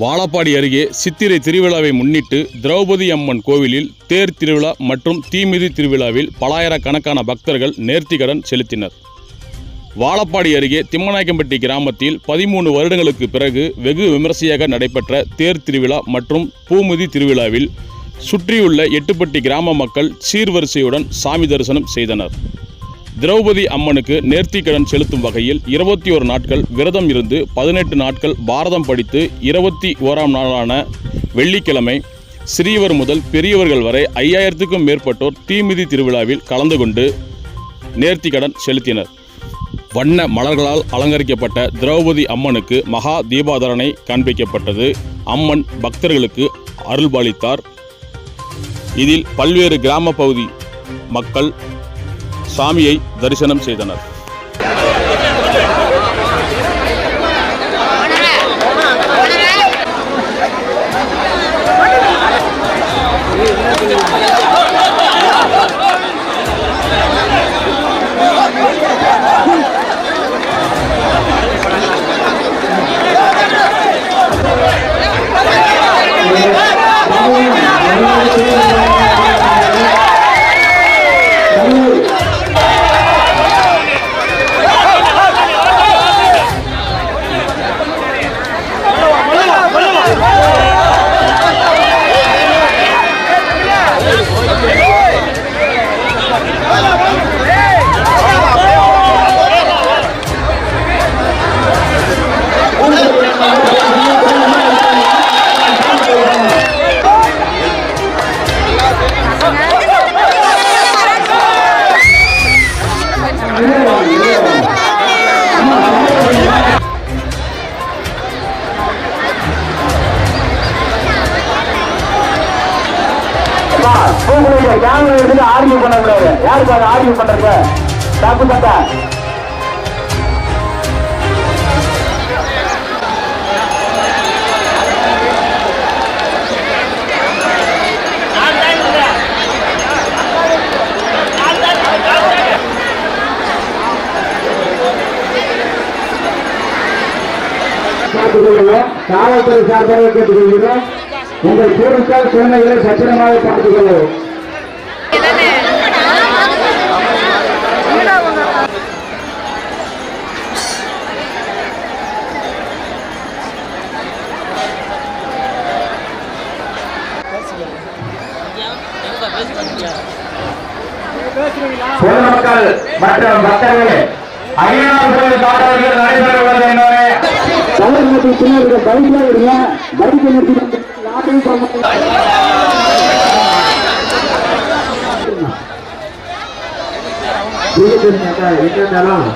வாழப்பாடி அருகே சித்திரை திருவிழாவை முன்னிட்டு திரௌபதி அம்மன் கோவிலில் தேர் திருவிழா மற்றும் தீமிதி திருவிழாவில் பலாயிரக்கணக்கான பக்தர்கள் நேர்த்திகடன் செலுத்தினர். வாழப்பாடி அருகே திம்மநாயக்கம்பட்டி கிராமத்தில் பதிமூணு வருடங்களுக்கு பிறகு வெகு விமரிசையாக நடைபெற்ற தேர் திருவிழா மற்றும் பூமிதி திருவிழாவில் சுற்றியுள்ள எட்டுப்பட்டி கிராம மக்கள் சீர்வரிசையுடன் சாமி தரிசனம் செய்தனர். திரௌபதி அம்மனுக்கு நேர்த்திக்கடன் செலுத்தும் வகையில் இருபத்தி ஒரு நாட்கள் விரதம் இருந்து பதினெட்டு நாட்கள் பாரதம் படித்து இருபத்தி ஓராம் நாளான வெள்ளிக்கிழமை சிறியவர் முதல் பெரியவர்கள் வரை ஐயாயிரத்துக்கும் மேற்பட்டோர் தீமிதி திருவிழாவில் கலந்து கொண்டு நேர்த்திக்கடன் செலுத்தினர். வண்ண மலர்களால் அலங்கரிக்கப்பட்ட திரௌபதி அம்மனுக்கு மகா தீபாதரணை காண்பிக்கப்பட்டது. அம்மன் பக்தர்களுக்கு அருள்பாலித்தார் இதில் பல்வேறு கிராம பகுதி மக்கள் சாமியை தரிசனம் செய்தனர். உங்களுடைய கேமரா எடுத்து ஆர்கியூ பண்ணக்கூடாது. யாருக்கு அதை ஆர்கியூ பண்றப்ப தாக்கு தாத்தா காவல்துறை சார்பாக கேட்டுக்கொள்கிறோம். உங்கள் பொருட்கள் குழந்தைகளை பத்திரமாக பார்த்துக் கொள்ளவும் பொதுமக்கள் மற்றும் பக்தர்கள் பைக்ல நிறுத்தி யாரையும் போக எங்க இருந்தாலும்